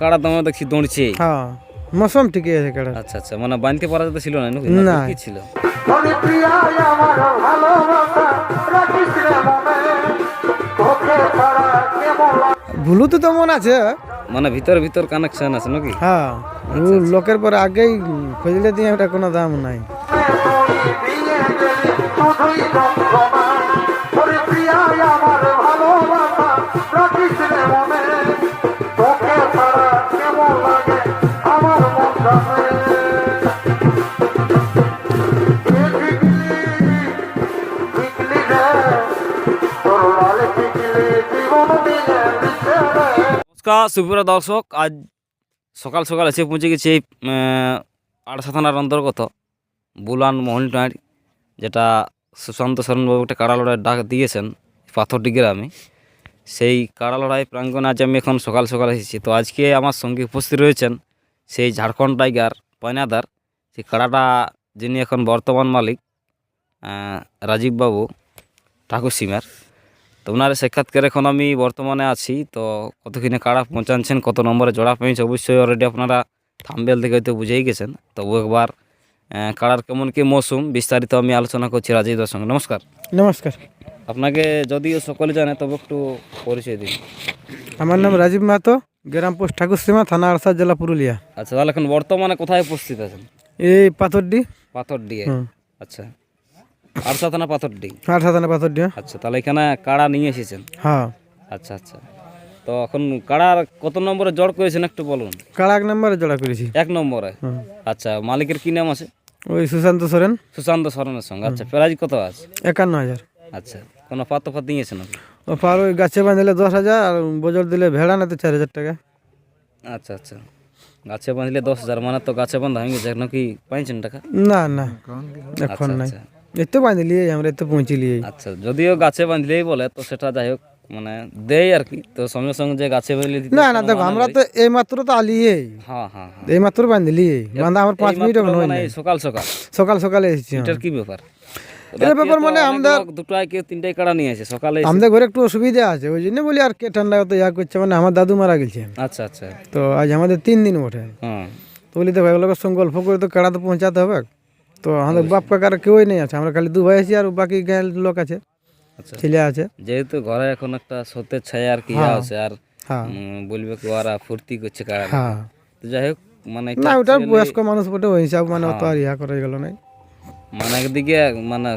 কাড়া দামে দেখছি দৌড়ছে। হ্যাঁ মৌসুম ঠিকই আছে কেডা। আচ্ছা আচ্ছা মানে বানতে পারা যেতে ছিল না নাকি? না। কি ছিল? ভুলু তো তেমন আছে। মানে ভিতর ভিতর কানেকশন আছে নাকি? হ্যাঁ লোকের পরে আগেই খুঁজলে দিয়ে ওটা কোনো দাম নাই। নমস্কার, সুপ্রিয় দর্শক, আজ সকাল সকাল এসে পৌঁছে গেছি আড়সা থানার অন্তর্গত বুলান মহলটাঁড় যেটা সুশান্ত শরণবাবু একটা কাড়া লড়াই ডাক দিয়েছেন পাথরডি গ্রামে। সেই কাড়া লড়াই প্রাঙ্গণে আজ আমি এখন সকাল সকাল এসেছি। তো আজকে আমার সঙ্গে উপস্থিত রয়েছেন সেই ঝাড়খণ্ড টাইগার পয়নাদার, সেই কাড়াটা যিনি এখন বর্তমান মালিক রাজীববাবু ঠাকুর সিমার। তো ওনার সাক্ষাৎকার এখন আমি বর্তমানে আছি। তো কতক্ষণে কাড়া পৌঁছাচ্ছেন কত নম্বরে জোড়া পেয়েছে অবশ্যই অলরেডি আপনারা থামবেল থেকে হয়তো বুঝেই গেছেন। তবু একবার কাড়ার কেমন কি মৌসুম বিস্তারিত আমি আলোচনা করছি রাজীবদার সঙ্গে নমস্কার। নমস্কার। আপনাকে যদিও সকলে জানে তবে একটু পরিচয় দিন। আমার নাম রাজীব মাহাতো গ্রাম পোস্ট ঠাকুরসীমা থানা আরসা জেলা পুরুলিয়া। আচ্ছা তাহলে এখন বর্তমানে কোথায় উপস্থিত আছেন? এই পাথরডি। পাথর দিয়ে হুম। আচ্ছা। আরসা থানা পাথর ডি আরসা থানা পাথরডি? আচ্ছা তাহলে এখানে কাড়া নিয়ে এসেছেন? হ্যাঁ। আচ্ছা আচ্ছা। তো এখন কাড়ার কত নম্বরে জড় করেছেন একটু বলুন? কাড়া এক নম্বরে জোড়া করেছি। এক নম্বরে? আচ্ছা মালিকের কি নাম আছে? ওই সুশান্ত সোরেন। সুশান্ত সরণের সঙ্গে। আচ্ছা প্রাইজ কত আছে? একান্ন হাজার। আচ্ছা কোনো পাত ফাত ও পার ওই গাছে বাঁধলে দশ হাজার আর বজর দিলে ভেড়া না তো চার হাজার টাকা। আচ্ছা আচ্ছা। গাছে বাঁধলে দশ হাজার মানে তো গাছে বাঁধা হয়ে গেছে নাকি পাইছেন টাকা? না না। এখন আচ্ছা, নাই এতে বাঁধলি আমরা এতে পৌঁছিলি আচ্ছা যদিও গাছে বাঁধলেই বলে তো সেটা যাই হোক মানে দেয় আর কি। তো সঙ্গে সঙ্গে যে গাছে বাঁধলে না না দেখো মানে আমরা তো এই মাত্র তো আলিয়ে। হ্যাঁ হ্যাঁ হ্যাঁ। এই মাত্র বাঁধলি বাঁধা আমার পাঁচ মিনিট হয় মানে সকাল সকাল। সকাল সকালে এসেছি। এটার কি ব্যাপার? এটার ব্যাপার মানে আমাদের- দুটায় কেউ তিনটায় কাড়া নিয়ে আসে সকালে আমাদের ঘরে একটু অসুবিধা আছে ওই জন্য বলি আর কে ঠান্ডা অত ইয়া করছে মানে আমার দাদু মারা গেছে। আচ্ছা আচ্ছা। তো আজ আমাদের তিন দিন ওঠে হ্যাঁ। তো বলি তো ভাই লোকের সঙ্গে গল্প করে তো কাড়া তো পৌঁছাতে হবে। তো আমাদের বাপ কাকার কেউই নেই আছে আমরা খালি দু ভাই আছি আর বাকি গায়ের লোক আছে আচ্ছা। ছেলে আছে। যেহেতু ঘরে এখন একটা সত্যের ছায়া আর কি আছে আর হ্যাঁ। বলবে কি ওরা ফুর্তি করছে কারা? হ্যাঁ। তো যাই হোক মানে না actually বয়স্ক মানুষ বটে ওই হিসাব মানে অত আর ইয়া করা গেল নাই। মানে একদিকে মানে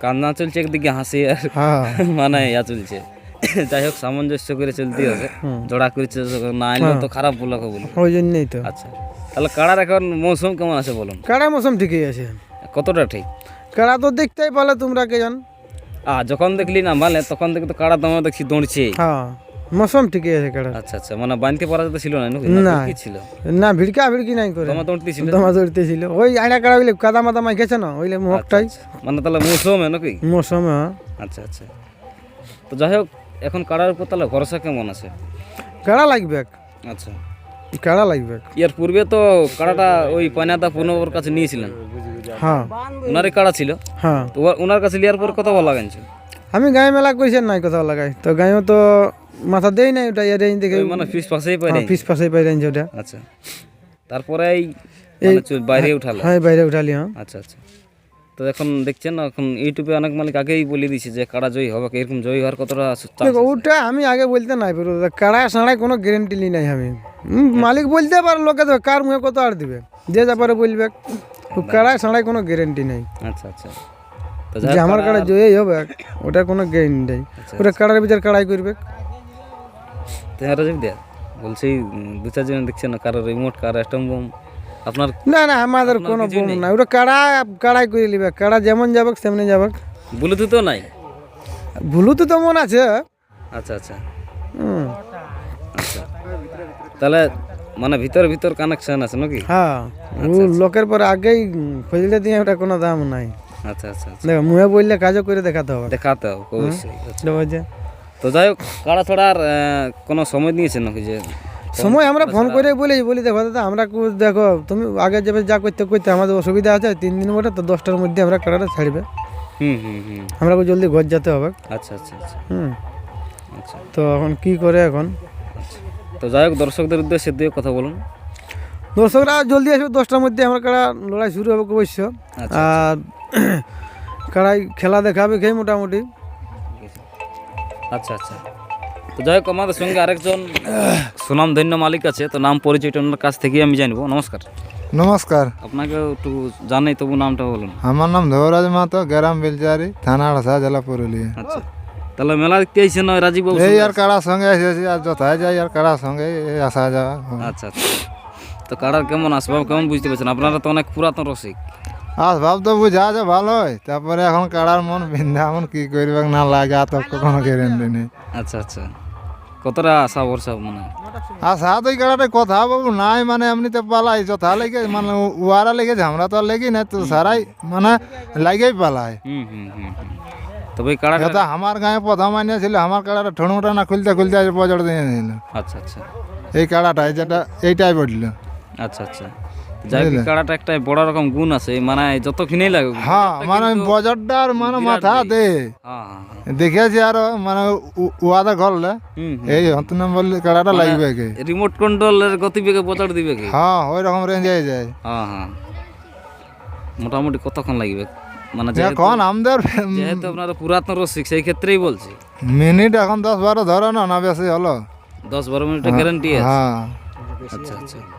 কান্না চলছে একদিকে হাসি আর হ্যাঁ। মানে ইয়া চলছে। যাই হোক সামঞ্জস্য করে চলতে হবে। জোড়া করেছে না এলেও তো খারাপ বলা বলি। ওই জন্যই তো। আচ্ছা তাহলে কাড়ার এখন মৌসুম কেমন আছে বলুন? কাড়া মৌসুম ঠিকই আছে। কতটা ঠিক? কাড়া তো দেখতেই পালে তোমরা কে জান। আ যখন দেখলি না মানে তখন থেকে তো কাড়া দামে দেখছি দৌড়ছে। হ্যাঁ মৌসুম ঠিকই আছে কাড়া আচ্ছা আচ্ছা মানে বানতে পারা যেতে ছিল না না। কি ছিল? না ভিড়কা ভিড়কি নাই করে। তোমার দৌড়তে ছিল? তোমার দৌড়তে ছিল। ওই আইনা কাড়া হইলে কাদা মাদা মাই গেছে না ওইলে মুখটাই মানে তাহলে মৌসুমে নাকি? মৌসুম হ্যাঁ। আচ্ছা আচ্ছা। তো যাই হোক এখন কাড়ার উপর তাহলে ভরসা কেমন আছে? কাড়া লাগবে আচ্ছা। কাড়া লাগবে ইয়ার পূর্বে তো কাড়াটা ওই পয়নাদা পূর্ণবাবুর কাছে নিয়েছিলেন। হ্যাঁ। ওনারই কাড়া ছিল। হ্যাঁ। তো ওনার কাছে লিয়ার পর কত ভালো লাগাইছে আমি গায়ে মেলা আর নাই কোথাও লাগাই তো গায়েও তো মাথা দেই নাই ওটা ইয়ার রেঞ্জ দেখে। মানে ফিস পাশেই পাই পিস পাশে পাই রেঞ্জ ওটা। আচ্ছা। তারপরে এই মানে চুল বাইরে উঠালো। হ্যাঁ বাইরে উঠালি হ্যাঁ। আচ্ছা আচ্ছা। তো এখন দেখছেন এখন ইউটিউবে অনেক মালিক আগেই বলে দিয়েছে যে কাড়া জয়ী হবে এরকম জয়ী হওয়ার কতটা দেখো ওটা আমি আগে বলতে নাই পারব কাড়া সাড়াই কোনো গ্যারেন্টি নি নাই আমি। হুম, মালিক বলতে পারে লোকে তো কার মুখে কত আর দিবে? যে যা পারে বলবে। তো কাড়াই সাড়াই কোনো গ্যারেন্টি নাই। আচ্ছা আচ্ছা। তো যে আমার কাড়া জয়ই হবে ওটা কোনো গ্যারেন্টি নেই। ওটা কাড়ার বিচার কাড়াই করবে? তেহারা যাবি বলছি দু চারজন দেখছেন না কারও রিমোট কার অ্যাটম বোম আপনার না না আমাদের কোনো বোম নাই। ওটা কাড়া কাড়াই করে নিবে। কাড়া যেমন যাবে তেমনি যাবে ব্লুটুথও নাই? ভুলু তো তেমন আছে। আচ্ছা আচ্ছা। আচ্ছা। তাহলে মানে ভিতর ভিতর কানেকশন আছে নাকি? হ্যাঁ। ও লোকের পরে আগেই খুঁজলে দিয়ে ওটা কোনো দাম নাই। আচ্ছা আচ্ছা আচ্ছা। দেখো মুখে বললে কাজও করে দেখাতে হবে। দেখাতে হবে অবশ্যই আচ্ছা। তো যাই হোক কাড়া ছড়ার আহ, কোনো সময় দিয়েছেন নাকি যে সময় আমরা ফোন করে বলি বলি দেখো দাদা আমরা দেখো তুমি আগে যাবে যা করতে করতে আমাদের অসুবিধা আছে তিন দিন বটে তো দশটার মধ্যে আমরা কাটাটা ছাড়বে। হুম হুম হুম। আমরা জলদি ঘর যেতে হবে। আচ্ছা আচ্ছা আচ্ছা। হুম। আচ্ছা। তো এখন কি করে এখন? আচ্ছা তো যাই হোক দর্শকদের উদ্দেশ্যে দিয়ে কথা বলুন। দর্শকরা জলদি আসবে দশটার মধ্যে আমার কাড়া লড়াই শুরু হবে অবশ্য। আচ্ছা, আর কাড়াই খেলা দেখাবে খেয়ে মোটামুটি। আচ্ছা আচ্ছা। তো যাই হোক আমাদের সঙ্গে আরেকজন সুনামধন্য মালিক আছে তো নাম পরিচয়টা ওনার কাছ থেকেই আমি জানব। নমস্কার। নমস্কার। আপনাকে একটু জানাই তবু নামটা বলুন। আমার নাম ধবরাজ মাতো গ্রাম বেলচারি থানা আড়সা জেলা পুরুলিয়া। আচ্ছা। তাহলে মেলা দেখতে আইসেন না রাজীব বাবু এই আর কাড়ার সঙ্গে এসেছি আর যথায় যাই আর কাড়ার সঙ্গে আসা যাওয়া। আচ্ছা আচ্ছা। তো কাড়ার কেমন আসবাব কেমন বুঝতে পারছেন? আপনারা তো অনেক পুরাতন রসিক। আসবাব তো বুঝা আছে ভালোই তারপরে এখন কাড়ার মন বিন্ধা এমন কি করবে না লাগে আর তো কোনো গ্যারেন্টি নেই। আচ্ছা আচ্ছা। কতটা আশা ভরসা মানে আশা তো কাড়াটা কথা বাবু নাই মানে এমনিতে পালাই যথা লেগে মানে উয়ারা লেগে ঝামড়া তো আর লেগে না তো সারাই মানে লাগেই পালাই। হুম হুম হুম হুম। তবে এই কাড়াটা আমার গায়ে প্রথম আনিয়া ছিল আমার কাড়াটা ঠোঁটা না খুলতে খুলতে বজর দিয়ে দিল আচ্ছা আচ্ছা। এই কাড়াটাই যেটা এইটাই বলল। আচ্ছা আচ্ছা। যাই কাড়াটা একটা বড় রকম গুণ আছে মানে যত কিনেই লাগুক। হ্যাঁ মানে বজরটার মানে মাথা দে হ্যাঁ হ্যাঁ হ্যাঁ। দেখেছি আর মানে উ- করলে। হুম হুম। এই হতনা বললে কাড়াটা লাগবে কি রিমোট কন্ট্রোলের গতিবেগে বদল দিবে কি? হ্যাঁ ওই রকম রেঞ্জে যায়। হ্যাঁ হ্যাঁ। মোটামুটি কতক্ষণ লাগবে? মানে এখন আমাদের যেহেতু আপনারা পুরাতন রসিক সেই ক্ষেত্রেই বলছি। মিনিট এখন দশ বারো ধরো না না বেশি হলো। দশ বারো মিনিটের গ্যারান্টি আছে। হ্যাঁ। আচ্ছা আচ্ছা।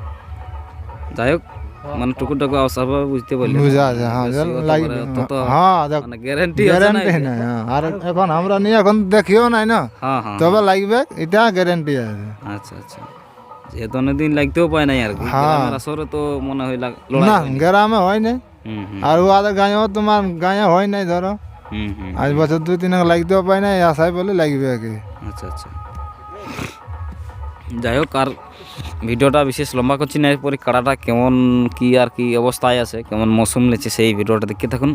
যাই হোক মানে টুকু টাকু অস্বাভাবিক বুঝতে পারলি বুঝা হ্যাঁ লাগবে হ্যাঁ দেখ মানে গ্যারান্টি না গ্যারান্টি নাই হ্যাঁ। আর এখন আমরা নিয়ে এখন দেখিও নাই না। হ্যাঁ হ্যাঁ তবে লাগবে এটা গ্যারান্টি আছে। আচ্ছা আচ্ছা। যেহেতু অনেকদিন লাগতেও পায় নাই আর গ্রামের আসরে তো মনে হয় না গ্রামে হয় নাই। হুম হুম। আর গাঁয়েও তোমার গাঁয়ে হয় নাই ধরো। আজ বছর দুই তিন লাগতেও পাই না আশায় বলে লাগবে আর কি আচ্ছা আচ্ছা। যাই হোক আর ভিডিওটা বিশেষ লম্বা করছি না, এরপরে কাড়াটা কেমন, কি আর কি অবস্থায় আছে, কেমন মৌসুম লেছে সেই ভিডিওটা দেখতে থাকুন।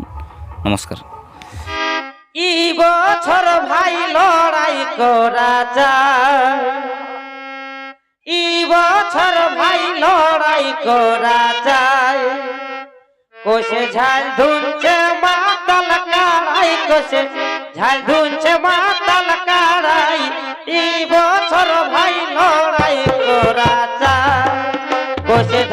নমস্কার। ই বছর ভাই লড়াই করা যায়। ভাই লড়াই করা যায়। কোষে ঝাল ধুনছে মাতাল কাড়াই, কোষে ঝাল ধুনছে মাতাল কাড়াই। বছর বসে